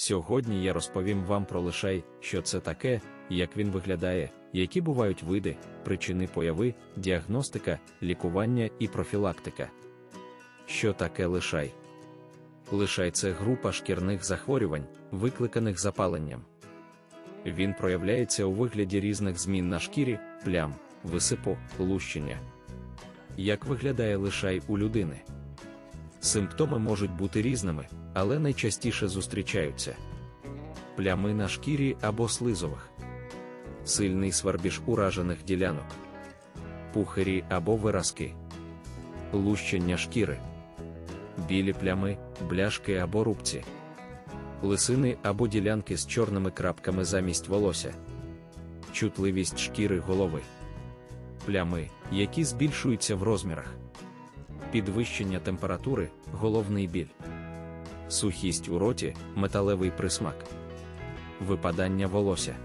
Сьогодні я розповім вам про лишай, що це таке, як він виглядає, які бувають види, причини появи, діагностика, лікування і профілактика. Що таке лишай? Лишай це група шкірних захворювань, викликаних запаленням. Він проявляється у вигляді різних змін на шкірі, плям, висипу, лущення. Як виглядає лишай у людини? Симптоми можуть бути різними, але найчастіше зустрічаються. Плями на шкірі або слизових, сильний свербіж уражених ділянок, пухарі або виразки, лущення шкіри, білі плями, бляшки або рубці, лисини або ділянки з чорними крапками замість волосся, чутливість шкіри голови, плями, які збільшуються в розмірах підвищення температури, головний біль, сухість у роті, металевий присмак, випадання волосся,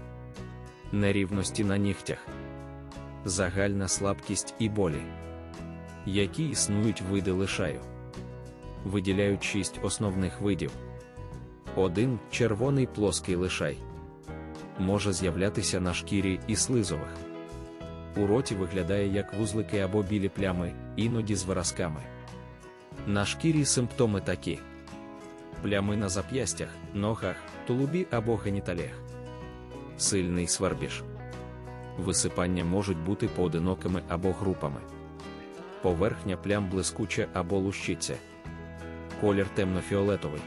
нерівності на нігтях, загальна слабкість і болі, які існують види лишаю. Виділяють шість основних видів. 1. Червоний плоский лишай може з'являтися на шкірі і слизових. У роті виглядає як вузлики або білі плями, іноді з виразками. На шкірі симптоми такі: плями на зап'ястях, ногах, тулубі або геніталіях, сильний свербіж. Висипання можуть бути поодинокими або групами. Поверхня плям блискуча або лущиться. Колір темно-фіолетовий.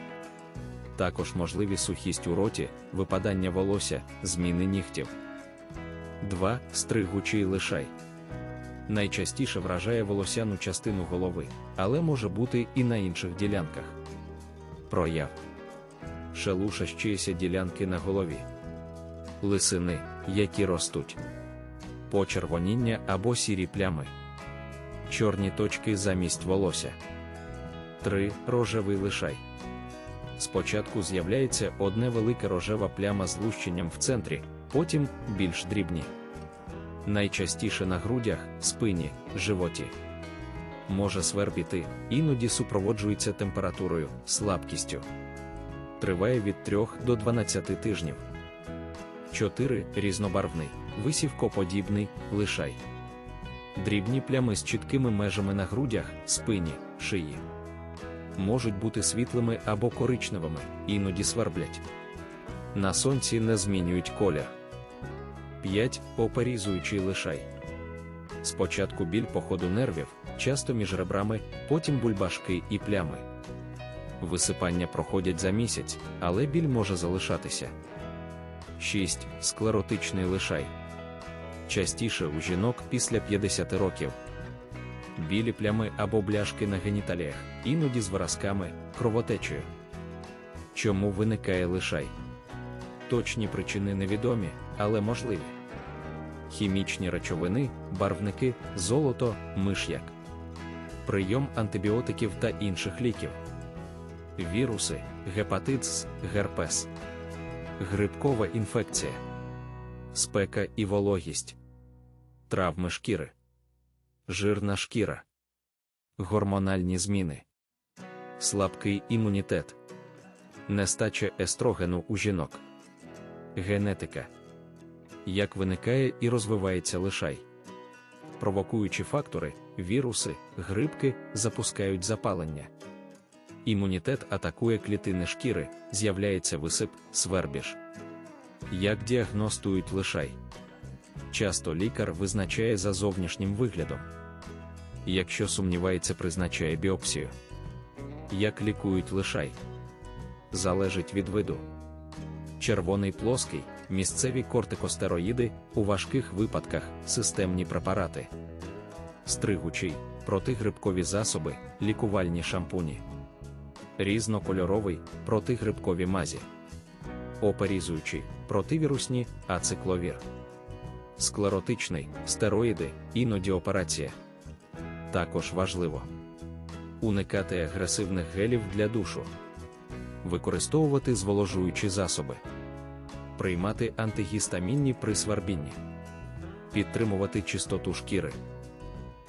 Також можливі сухість у роті, випадання волосся, зміни нігтів. 2. Стригучий лишай. Найчастіше вражає волосяну частину голови, але може бути і на інших ділянках. Прояв. Шелушащіся ділянки на голові. Лисини, які ростуть. Почервоніння або сірі плями. Чорні точки замість волосся. 3. Рожевий лишай. Спочатку з'являється одне велике рожева пляма з лущенням в центрі, потім більш дрібні. Найчастіше на грудях, спині, животі. Може свербіти, іноді супроводжується температурою, слабкістю. Триває від 3 до 12 тижнів. 4. Різнобарвний, висівкоподібний, лишай. Дрібні плями з чіткими межами на грудях, спині, шиї. Можуть бути світлими або коричневими, іноді сверблять. На сонці не змінюють колір. 5. Оперізуючий лишай. Спочатку біль по ходу нервів, часто між ребрами, потім бульбашки і плями. Висипання проходять за місяць, але біль може залишатися. 6. Склеротичний лишай. Частіше у жінок після 50 років. Білі плями або бляшки на геніталіях, іноді з виразками, кровотечею. Чому виникає лишай? Точні причини невідомі, але можливі. Хімічні речовини, барвники, золото, миш'як. Прийом антибіотиків та інших ліків. Віруси, гепатит С, герпес, грибкова інфекція, спека і вологість, травми шкіри, жирна шкіра, гормональні зміни, слабкий імунітет, нестача естрогену у жінок. Генетика. Як виникає і розвивається лишай. Провокуючі фактори, віруси, грибки запускають запалення. Імунітет атакує клітини шкіри, з'являється висип, свербіж. Як діагностують лишай? Часто лікар визначає за зовнішнім виглядом. Якщо сумнівається, призначає біопсію. Як лікують лишай? Залежить від виду червоний плоский, місцеві кортикостероїди, у важких випадках системні препарати, стригучий, протигрибкові засоби, лікувальні шампуні, різнокольоровий, протигрибкові мазі, оперізуючий, противірусні, ацикловір, склеротичний, стероїди, іноді операція. Також важливо. Уникати агресивних гелів для душу. Використовувати зволожуючі засоби, приймати антигістамінні при сварбінні, підтримувати чистоту шкіри,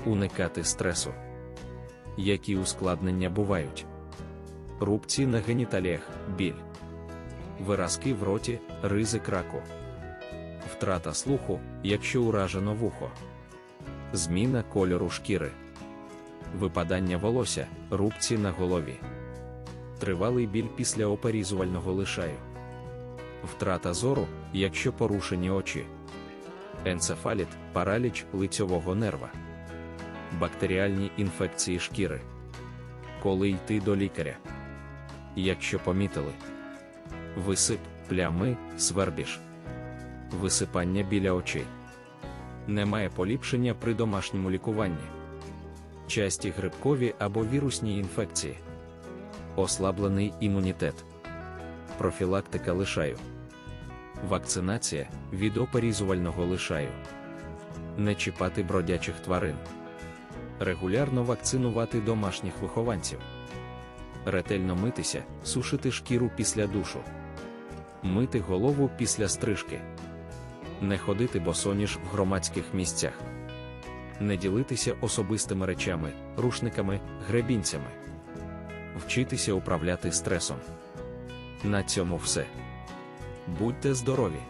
уникати стресу. Які ускладнення бувають? Рубці на геніталіях, біль, виразки в роті, ризик раку, втрата слуху, якщо уражено вухо, зміна кольору шкіри, випадання волосся, рубці на голові, тривалий біль після оперізувального лишаю, втрата зору, якщо порушені очі, енцефаліт, параліч лицьового нерва, бактеріальні інфекції шкіри. Коли йти до лікаря. Якщо помітили. Висип, плями, свербіж, висипання біля очей. Немає поліпшення при домашньому лікуванні, часті грибкові або вірусні інфекції, ослаблений імунітет, профілактика лишаю, вакцинація від оперізувального лишаю, не чіпати бродячих тварин, регулярно вакцинувати домашніх вихованців. Ретельно митися, сушити шкіру після душу, мити голову після стрижки, не ходити босоніж в громадських місцях, не ділитися особистими речами, рушниками, гребінцями, вчитися управляти стресом. На цьому все. Будьте здорові!